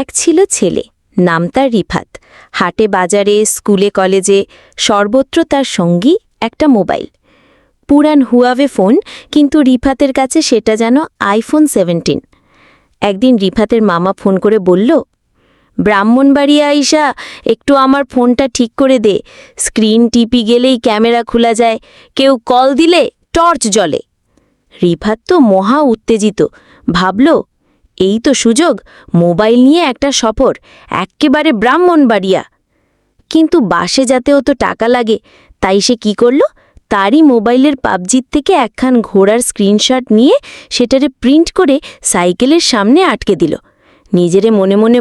এক ছিল ছেলে, নাম তার রিফাত। হাটে বাজারে, স্কুলে, কলেজে সর্বত্র তার সঙ্গী একটা মোবাইল। পুরান হুয়াভে ফোন, কিন্তু রিফাতের কাছে সেটা যেন আইফোন সেভেন্টিন। একদিন রিফাতের মামা ফোন করে বলল, ব্রাহ্মণবাড়িয়া আইসা, একটু আমার ফোনটা ঠিক করে দে। স্ক্রিন টিপি গেলেই ক্যামেরা খোলা যায়। কেউ কল দিলে টর্চ জ্বলে। রিফাত তো মহা উত্তেজিত। ভাবল এই তো সুযোগ, মোবাইল নিয়ে একটা সফর, এক্কেবারে ব্রাহ্মণবাড়িয়া। কিন্তু বাসে যাতেও তো টাকা লাগে, তাই সে কি করল? তারই মোবাইলের পাবজির থেকে একখান ঘোড়ার স্ক্রিনশট নিয়ে সেটারে প্রিন্ট করে সাইকেলের সামনে আটকে দিল। নিজেরে মনে মনে